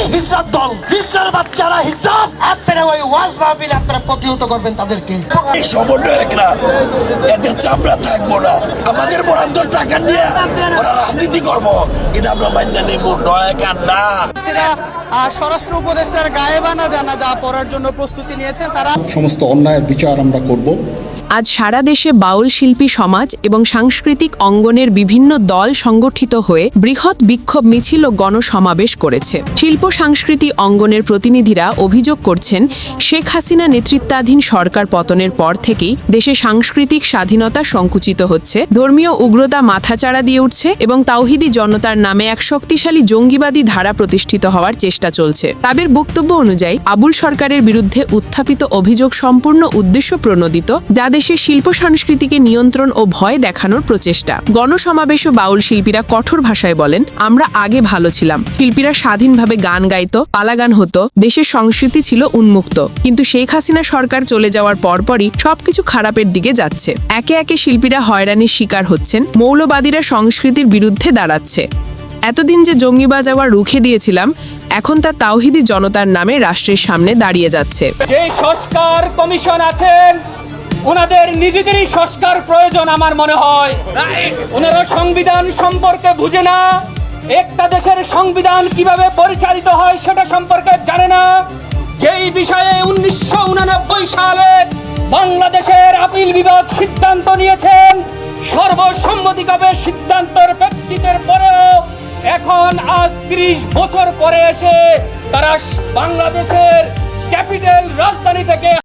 এই হিজরত দল। হিজরার বাচ্চারা হিজরত। আপনারা ওই ওয়াজ মাহফিল আপনারা প্রতিহত করবেন তাদেরকে। এই সমন্বয়করা এদের চামড়া থাকব না। আমাদের বরাদ্দ টাকা নিয়ে ওরা রাজনীতি করব। এটা আমরা মান্য নেব নয়কার না। স্বরাষ্ট্র উপদেষ্টার গায়েবানা জানাজা পড়ার জন্য প্রস্তুতি নিয়েছেন তারা সমস্ত অন্যায়ের বিচার আমরা করব। আজ সারা দেশে বাউল শিল্পী সমাজ এবং সাংস্কৃতিক অঙ্গনের বিভিন্ন দল সংগঠিত হয়ে বৃহৎ বিক্ষোভ মিছিল ও গণসমাবেশ করেছে। শিল্প সংস্কৃতি অঙ্গনের প্রতিনিধিরা অভিযোগ করছেন, শেখ হাসিনা নেতৃত্বাধীন সরকার পতনের পর থেকেই দেশে সাংস্কৃতিক স্বাধীনতা সংকুচিত হচ্ছে, ধর্মীয় উগ্রতা মাথাচাড়া দিয়ে উঠছে এবং তাওহিদি জনতার নামে এক শক্তিশালী জঙ্গিবাদী ধারা প্রতিষ্ঠিত হওয়ার চেষ্টা চলছে। তাদের বক্তব্য অনুযায়ী, আবুল সরকারের বিরুদ্ধে উত্থাপিত অভিযোগ সম্পূর্ণ উদ্দেশ্য প্রণোদিত, যা দেশের শিল্প সংস্কৃতিকে নিয়ন্ত্রণ ও ভয় দেখানোর প্রচেষ্টা। গণসমাবেশ ও বাউল শিল্পীরা কঠোর ভাষায় বলেন, আমরা আগে ভালো ছিলাম। শিল্পীরা স্বাধীনভাবে গান গাইত, পালাগান হতো, দেশের সংস্কৃতি ছিল উন্মুক্ত। কিন্তু শেখ হাসিনা সরকার চলে যাওয়ার পরপরই সবকিছু খারাপের দিকে যাচ্ছে। একে একে শিল্পীরা হয়রানির শিকার হচ্ছেন, মৌলবাদীরা সংস্কৃতির বিরুদ্ধে দাঁড়াচ্ছে। এতদিন যে জঙ্গিবাজ আবার রুখে দিয়েছিলাম, এখন তা তাওহিদি জনতার নামে রাষ্ট্রের সামনে দাঁড়িয়ে যাচ্ছে। যে সংস্কার কমিশন আছেন ওনাদের নিজেদেরই সংস্কার প্রয়োজন আমার মনে হয়। ওনারা সংবিধান সম্পর্কে বুঝে না। একটা দেশের সংবিধান কীভাবে পরিচালিত হয় সেটা সম্পর্কে জানে না। যেই বিষয়ে উনিশশো সালে বাংলাদেশের আপিল বিভাগ সিদ্ধান্ত নিয়েছেন সর্বসম্মতিক্রমে সিদ্ধান্তের ব্যক্তিত্বের পরেও এখন আজ ত্রিশ বছর পরে এসে তারা বাংলাদেশের ক্যাপিটাল রাজধানী থেকে